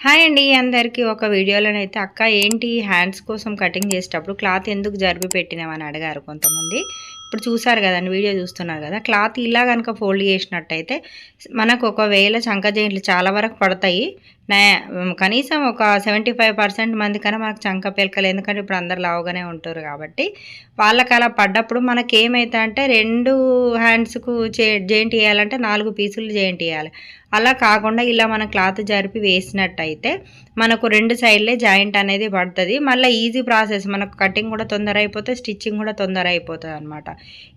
Hi అండి అందరికీ ఒక వీడియోలోనైతే అక్క ఏంటి హ్యాండ్స్ కోసం కటింగ్ చేసేటప్పుడు క్లాత్ ఎందుకు జరిపి పెట్టినామని అడిగారు కొంతమంది. ఇప్పుడు చూసారు కదండి వీడియో చూస్తున్నారు కదా క్లాత్ ఇలా కనుక ఫోల్డ్ చేసినట్టయితే మనకు ఒకవేళ చంకజైంట్లు చాలా వరకు పడతాయి. కనీసం ఒక సెవెంటీ ఫైవ్ పర్సెంట్ మంది కన్నా మనకు చంక పిలకలు ఎందుకంటే ఇప్పుడు అందరు లావుగానే ఉంటారు కాబట్టి వాళ్ళకి అలా పడ్డప్పుడు మనకి ఏమైతే అంటే రెండు హ్యాండ్స్కు చే జాయింట్ వేయాలంటే నాలుగు పీసులు జాయింట్ వేయాలి అలా కాకుండా ఇలా మన క్లాత్ జరిపి వేసినట్టయితే మనకు రెండు సైడ్లే జాయింట్ అనేది పడుతుంది. మళ్ళీ ఈజీ ప్రాసెస్ మనకు కటింగ్ కూడా తొందర అయిపోతే స్టిచ్చింగ్ కూడా తొందర అయిపోతుంది అనమాట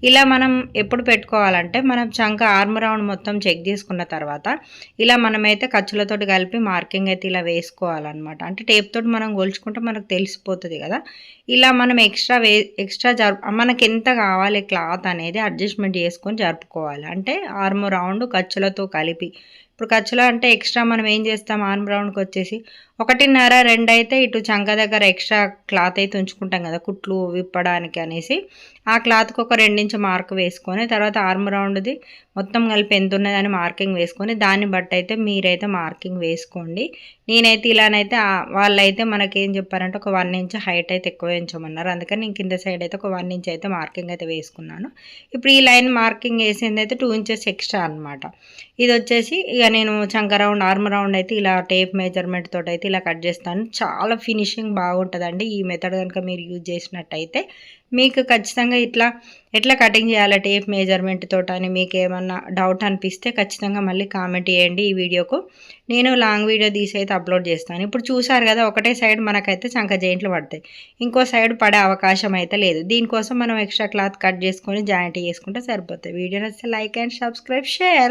ఇలా మనం ఎప్పుడు పెట్టుకోవాలంటే మనం చంక ఆర్మ్ రౌండ్ మొత్తం చెక్ చేసుకున్న తర్వాత ఇలా మనమైతే ఖర్చులతోటి కలిపి మార్కింగ్ అయితే ఇలా వేసుకోవాలన్నమాట. అంటే టేప్ తోటి మనం గోల్చుకుంటే మనకు తెలిసిపోతుంది కదా. ఇలా మనం ఎక్స్ట్రా వే ఎక్స్ట్రా జరుపు మనకి ఎంత కావాలి క్లాత్ అనేది అడ్జస్ట్మెంట్ చేసుకొని జరుపుకోవాలి. అంటే ఆర్మ్ రౌండ్ ఖర్చులతో కలిపి. ఇప్పుడు ఖర్చులు అంటే ఎక్స్ట్రా మనం ఏం చేస్తాం? ఆర్మ్ రౌండ్కి వచ్చేసి ఒకటిన్నర రెండు అయితే ఇటు చంక దగ్గర ఎక్స్ట్రా క్లాత్ అయితే ఉంచుకుంటాం కదా కుట్లు విప్పడానికి అనేసి. ఆ క్లాత్కి ఒక రెండించు మార్క్ వేసుకొని తర్వాత ఆర్మ్ రౌండ్ది మొత్తం కలిపి ఎంత ఉన్నదని మార్కింగ్ వేసుకొని దాన్ని బట్టి అయితే మీరైతే మార్కింగ్ వేసుకోండి. నేనైతే ఇలానైతే వాళ్ళైతే మనకేం చెప్పారంటే ఒక వన్ ఇంచ్ హైట్ అయితే ఎక్కువ వేయించమన్నారు అందుకని నేను కింద సైడ్ అయితే ఒక వన్ ఇంచ్ అయితే మార్కింగ్ అయితే వేసుకున్నాను. ఇప్పుడు ఈ లైన్ మార్కింగ్ వేసింది అయితే టూ ఇంచెస్ ఎక్స్ట్రా అనమాట ఇది వచ్చేసి ఇక నేను చంక రౌండ్ ఆర్మ్ రౌండ్ అయితే ఇలా టేప్ మెజర్మెంట్ తోటి అయితే ఇలా కట్ చేస్తాను. చాలా ఫినిషింగ్ బాగుంటుందండి. ఈ మెథడ్ కనుక మీరు యూజ్ చేసినట్టయితే మీకు ఖచ్చితంగా ఇట్లా ఎట్లా కటింగ్ చేయాలి టేప్ మెజర్మెంట్ తోట అని మీకు ఏమన్నా డౌట్ అనిపిస్తే ఖచ్చితంగా మళ్ళీ కామెంట్ చేయండి ఈ వీడియోకు. నేను లాంగ్ వీడియో తీసి అయితే అప్లోడ్ చేస్తాను. ఇప్పుడు చూసారు కదా ఒకటే సైడ్ మనకైతే చంక జైంట్లు పడతాయి. ఇంకో సైడ్ పడే అవకాశం అయితే లేదు. దీనికోసం మనం ఎక్స్ట్రా క్లాత్ కట్ చేసుకొని జాయింట్ చేసుకుంటే సరిపోతుంది. వీడియో నచ్చితే లైక్ అండ్ సబ్స్క్రైబ్ షేర్.